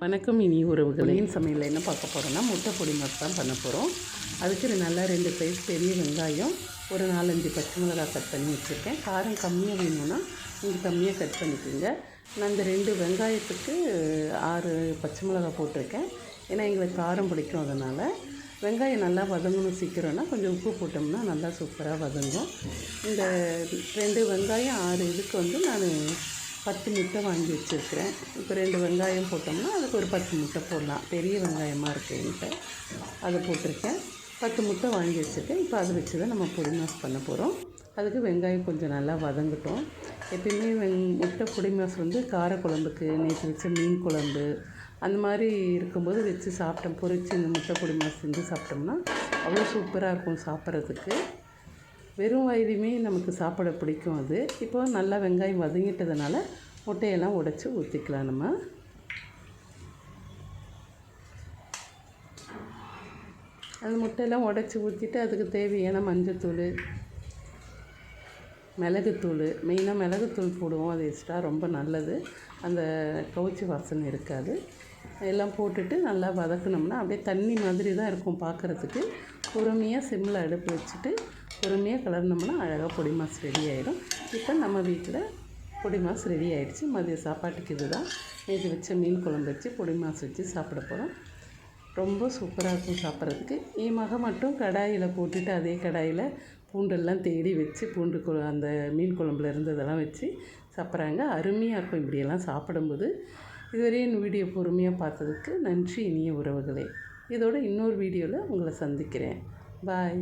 வணக்கம் இனி உறவுகள். சமையலில் என்ன பார்க்க போகிறோம்னா முட்டை பொடி மாதிரி தான் பண்ண போகிறோம் அதுக்கு நல்லா ரெண்டு சைஸ் பெரிய வெங்காயம் ஒரு நாலஞ்சு பச்சை மிளகாய் கட் பண்ணி வச்சுருக்கேன். காரம் கம்மியாக வேணும்னா நீங்கள் கம்மியாக கட் பண்ணிக்கோங்க. நான் இந்த ரெண்டு வெங்காயத்துக்கு ஆறு பச்சை மிளகாய் போட்டிருக்கேன். ஏன்னா எங்களுக்கு காரம் பிடிக்கும் அதனால். வெங்காயம் நல்லா வதங்கணும் சீக்கிரம்னா கொஞ்சம் உப்பு போட்டோம்னா நல்லா சூப்பராக வதங்கும். இந்த ரெண்டு வெங்காயம் ஆறு இதுக்கு வந்து நான் பத்து முட்டை வாங்கி வச்சுருக்கிறேன். இப்போ ரெண்டு வெங்காயம் போட்டோம்னா அதுக்கு ஒரு பத்து முட்டை போடலாம். பெரிய வெங்காயமாக இருக்குது என்கிட்ட. அதை போட்டிருக்கேன். பத்து முட்டை வாங்கி வச்சுருக்கேன். இப்போ அதை வச்சு தான் நம்ம பொடிமாஸ் பண்ண போகிறோம் அதுக்கு வெங்காயம் கொஞ்சம் நல்லா வதங்கட்டும். எப்பயுமே வெங் முட்டை பொடிமாஸ் வந்து வந்து காரக்குழம்புக்கு நேற்று வச்ச மீன் குழம்பு அந்த மாதிரி இருக்கும்போது வச்சு சாப்பிட்டோம். பொறிச்சு இந்த முட்டை பொடிமாஸ் செஞ்சு சாப்பிட்டோம்னா அவ்வளோ சூப்பராக இருக்கும் சாப்பிட்றதுக்கு. வெறும் வயதுமே நமக்கு சாப்பிட பிடிக்கும் அது. இப்போ நல்லா வெங்காயம் வதங்கிட்டதுனால முட்டையெல்லாம் உடச்சி ஊற்றிக்கலாம் நம்ம. அது முட்டையெல்லாம் உடச்சி ஊற்றிட்டு அதுக்கு தேவையான மஞ்சத்தூள் மிளகுத்தூள் மெயினாக மிளகுத்தூள் போடுவோம். அது எக்ஸ்ட்ரா ரொம்ப நல்லது. அந்த கவுச்சி வாசனை இருக்காது. எல்லாம் போட்டுட்டு நல்லா வதக்குனோம்னா அப்படியே தண்ணி மாதிரி தான் இருக்கும் பார்க்குறதுக்கு. பொறுமையாக சிம்மில் அடுப்பு வச்சுட்டு பொறுமையாக கலர்னோம்னா அழகாக பொடி மாஸ் ரெடி ஆகிடும் இப்போ நம்ம வீட்டில் பொடி மாஸ் ரெடி ஆகிடுச்சு மதிய சாப்பாட்டுக்கு இது தான் நேற்று வச்ச மீன் குழம்பு வச்சு பொடி மாஸ் வச்சு சாப்பிட போகிறோம் ரொம்ப சூப்பராக இருக்கும் சாப்பிட்றதுக்கு. என் மக மட்டும் கடாயில் போட்டுட்டு அதே கடாயில் பூண்டெல்லாம் தேடி வச்சு பூண்டு கு அந்த மீன் குழம்புல இருந்ததெல்லாம் வச்சு சாப்பிட்றாங்க. அருமையாக இருக்கும் இப்படியெல்லாம் சாப்பிடும்போது. இதுவரையும் என் வீடியோ பொறுமையாக பார்த்ததுக்கு நன்றி. இனிய உறவுகளே. இதோட இன்னொரு வீடியோவில் உங்களை சந்திக்கிறேன். பாய்